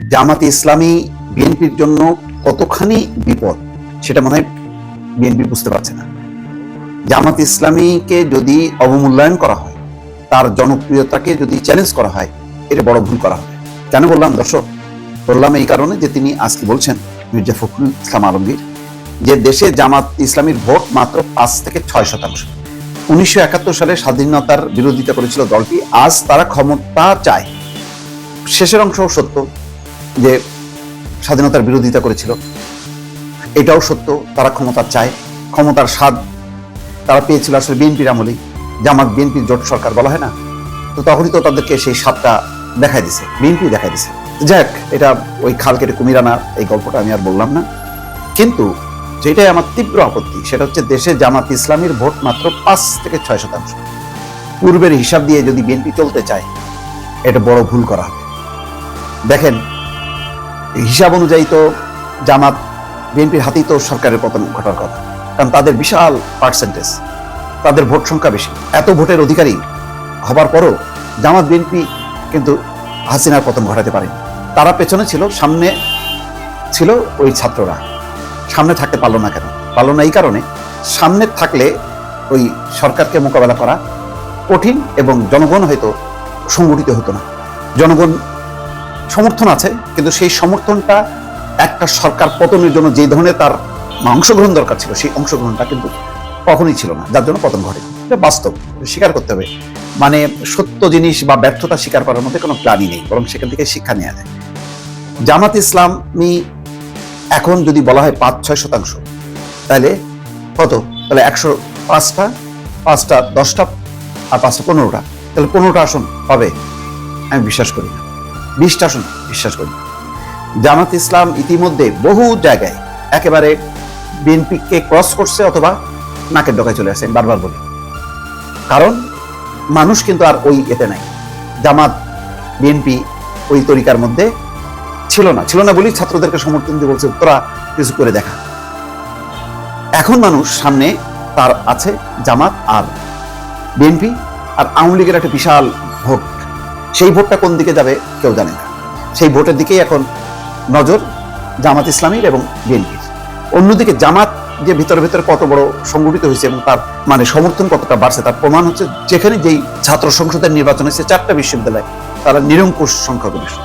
জামাতে ইসলামী বিএনপির জন্য কতখানি বিপদ, সেটা মনে হয় বিএনপি বুঝতে পারছে না। জামাত ইসলামীকে যদি অবমূল্যায়ন করা হয়, তার জনপ্রিয়তাকে যদি চ্যালেঞ্জ করা হয়, এটা বড় ভুল করা হবে। কেন বললাম, দর্শক, বললাম এই কারণে যে তিনি আজকে বলছেন, মির্জা ফখরুল ইসলাম আলমগীর, যে দেশে জামাত ইসলামীর ভোট মাত্র পাঁচ থেকে ছয় শতাংশ। উনিশশো একাত্তর সালে স্বাধীনতার বিরোধিতা করেছিল দলটি, আজ তারা ক্ষমতা চায়। শেষের অংশ সত্য যে স্বাধীনতার বিরোধিতা করেছিল। এটাও সত্য, তারা ক্ষমতা চায়। ক্ষমতার স্বাদ তারা পেয়েছিল আসলে বিএনপির আমলেই। জামাত বিএনপির জোট সরকার বলা হয় না? তো তখনই তো তাদেরকে সেই স্বাদটা দেখাই দিছে, বিএনপি দেখাই দিছে। যাক, এটা ওই খাল কেটে কুমির আনা এই গল্পটা আমি আর বললাম না। কিন্তু যেটাই আমার তীব্র আপত্তি, সেটা হচ্ছে দেশে জামাত ইসলামীর ভোট মাত্র পাঁচ থেকে ছয় শতাংশ। পূর্বের হিসাব দিয়ে যদি বিএনপি চলতে চায়, এটা বড় ভুল করা হবে। দেখেন হিসাব অনুযায়ী তো জামাত বিএনপির হাতেই তো সরকারের পতন ঘটার কথা। কারণ তাদের বিশাল পার্সেন্টেজ তাদের ভোট সংখ্যা বেশি। এত ভোটের অধিকারী হবার পরও জামাত বিএনপি কিন্তু হাসিনার পতন ঘটাতে পারেনি। তারা পেছনে ছিল, সামনে ছিল ওই ছাত্ররা। সামনে থাকতে পারল না কেন? পারল না এই কারণে সামনে থাকলে ওই সরকারকে মোকাবেলা করা কঠিন এবং জনগণ হয়তো সংগঠিত হতো না। জনগণ সমর্থন আছে, কিন্তু সেই সমর্থনটা একটা সরকার পতনের জন্য যে ধরনের তার অংশগ্রহণ দরকার ছিল, সেই অংশগ্রহণটা কিন্তু কখনোই ছিল না। যার জন্য পতন ঘটে। এটা বাস্তব স্বীকার করতে হবে। মানে সত্য জিনিস বা ব্যর্থতা স্বীকার করার মধ্যে কোনো প্ল্যানই নেই, বরং সেখান থেকে শিক্ষা নেওয়া যায়। জামাত ইসলামী এখন যদি বলা হয় পাঁচ, ছয় শতাংশ, তাহলে কত? তাহলে একশো পাঁচটা পাঁচটা দশটা আর পাঁচটা পনেরোটা। তাহলে পনেরোটা আসন হবে, আমি বিশ্বাস করি না। বিশটা আসন বিশ্বাস করি। জামাত ইসলাম ইতিমধ্যে বহু জায়গায় একেবারে বিএনপিকে ক্রস করছে অথবা নাকের ডকায় চলে আসে বারবার বলি। কারণ মানুষ কিন্তু আর ওই এতে নাই। জামাত, বিএনপি ওই তরিকার মধ্যে ছিল না। ছিল না বলেই ছাত্রদেরকে সমর্থন দিয়ে বলছে, তোরা কিছু করে দেখা। এখন মানুষ সামনে তার আছে জামাত আর বিএনপি, আর আওয়ামী লীগের একটা বিশাল ভোট। সেই ভোটটা কোন দিকে যাবে কেউ জানে না। সেই ভোটের দিকেই এখন নজর জামাত ইসলামীর এবং বিএনপির। অন্যদিকে জামাত যে ভিতরে ভিতরে কত বড় সংগঠিত হয়েছে এবং তার মানে সমর্থন কতটা বাড়ছে, তার প্রমাণ হচ্ছে যেখানে যেই ছাত্র সংসদের নির্বাচন হয়েছে, চারটা বিশ্ববিদ্যালয় তারা নিরঙ্কুশ সংখ্যাগরিষ্ঠ।